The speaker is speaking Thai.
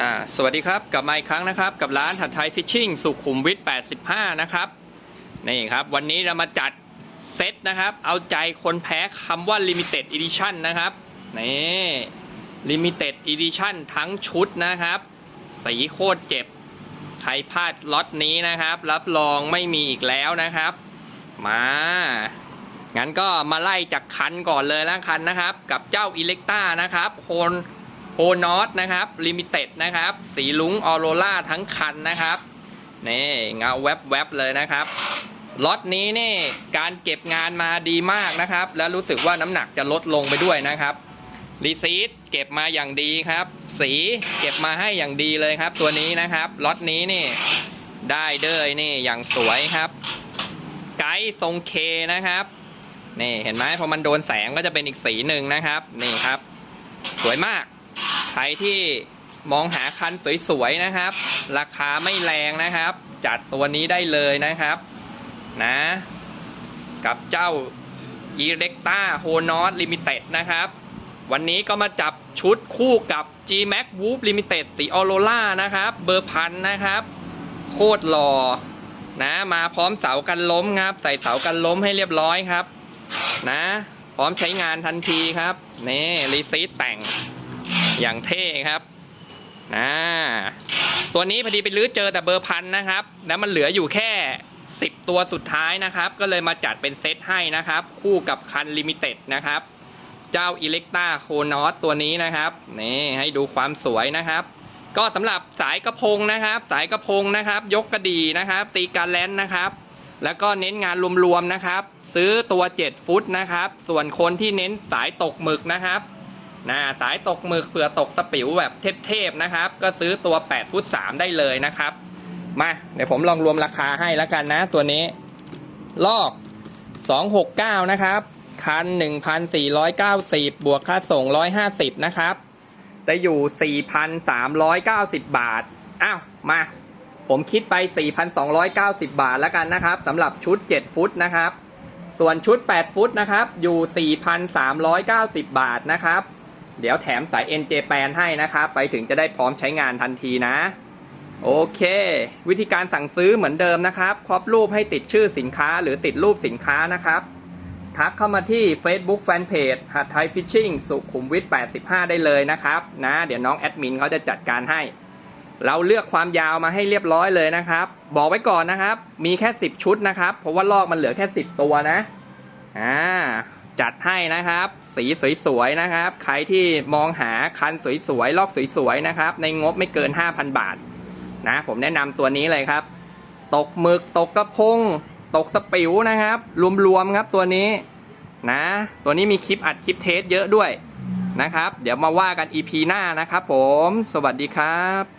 อ่าสวัสดีครับกลับมาอีกครั้งนะครับ กับร้านหัดไทยฟิชชิ่งสุขุมวิท 85 นะครับนี่ครับ วันนี้เรามาจัดเซตนะครับ เอาใจคนแพ้คำว่า Limited Edition นนะครับนี่ Limited Edition ทั้งชุดนะครับ สีโคตรเจ็บ ใครพลาดล็อตนี้นะครับ รับรองไม่มีอีกแล้วนะครับ มางั้นก็มาไล่จากคันก่อนเลยแล้วคันนะครับ กับเจ้าอิเล็กต้านะครับโฮน โฮนอตนะครับลิมิเต็ดนะครับ สีลุงออโรล่าทั้งคันนะครับนี่เงาแวบๆเลยนะครับล็อตนี้นี่การเก็บงานมาดีมากนะครับ แล้วรู้สึกว่าน้ำหนักจะลดลงไปด้วยนะครับรีซีดเก็บมาอย่างดีครับ สีเก็บมาให้อย่างดีเลยครับ ตัวนี้นะครับล็อตนี้นี่ได้เด้ยนี่อย่างสวยครับ ไกด์ทรงเคนะครับนี่เห็นไหมพอมันโดนแสงก็จะเป็นอีกสีหนึ่งนะครับ นี่ครับ สวยมาก ครที่มองหาคันสวยๆนะครับ ราคาไม่แรงนะครับ จัดตัวนี้ได้เลยนะครับนะ กับเจ้า e r e c t a h o n o t Limited นะครับ วันนี้ก็มาจับชุดคู่กับ G Max w o o p Limited สีออโรล่านะครับ เบอร์พันนะครับ โคตรหล่อนะมาพร้อมเสากันล้มครับ ใส่เสากันล้มให้เรียบร้อยครับ นะ พร้อมใช้งานทันทีครับ นี่รีซีตแต่ง อย่างเท่ครับนะตัวนี้พอดีไปลื้อเจอแต่เบอร์พันนะครับ แล้วมันเหลืออยู่แค่ 10 ตัวสุดท้ายนะครับ ก็เลยมาจัดเป็นเซตให้นะครับ คู่กับคันลิมิเต็ดนะครับ เจ้าอิเล็กตาโคนอสตัวนี้นะครับนี่ให้ดูความสวยนะครับ ก็สำหรับสายกระพงนะครับ สายกระพงนะครับ ยกกระดีนะครับ ตีการแลนนะครับแล้วก็เน้นงานรวมๆนะครับ ซื้อตัว 7 ฟุตนะครับ ส่วนคนที่เน้นสายตกหมึกนะครับ นะสายตกหมึกเผื่อตกสปิวแบบเทพๆนะครับ ก็ซื้อตัว 8 ฟุต 3 ได้เลยนะครับ มาเดี๋ยวผมลองรวมราคาให้แล้วกันนะ ตัวนี้ ลอก 269 นะครับ คัน 1,490 บวกค่าส่ง 150 นะครับได้อยู่ 4,390 บาท อ้าว มา ผมคิดไป 4,290 บาทแล้วกันนะครับสำหรับชุด 7 ฟุตนะครับ ส่วนชุด 8 ฟุตนะครับ อยู่ 4,390 บาทนะครับ เดี๋ยวแถมสาย NJ แปนให้นะครับ ไปถึงจะได้พร้อมใช้งานทันทีนะ โอเค วิธีการสั่งซื้อเหมือนเดิมนะครับครอบรูปให้ติดชื่อสินค้าหรือติดรูปสินค้านะครับ ทักเข้ามาที่ Facebook Fanpage หัดไทยฟิชชิ่งสุขุมวิท85 ได้เลยนะครับ นะ เดี๋ยวน้องแอดมินเขาจะจัดการให้เราเลือกความยาวมาให้เรียบร้อยเลยนะครับ บอกไว้ก่อนนะครับ มีแค่ 10 ชุดนะครับ เพราะว่าลอกมันเหลือแค่ 10 ตัวนะ อ่า จัดให้นะครับ สีสวยๆนะครับ ใครที่มองหาคันสวยๆลอกสวยๆนะครับ ในงบไม่เกิน 5,000 บาทนะผมแนะนำตัวนี้เลยครับ ตกหมึกตกกระพง ตกสปิวนะครับ รวมๆครับตัวนี้นะ ตัวนี้มีคลิปอัดคลิปเทสเยอะด้วยนะครับ เดี๋ยวมาว่ากัน EP หน้านะครับผม สวัสดีครับ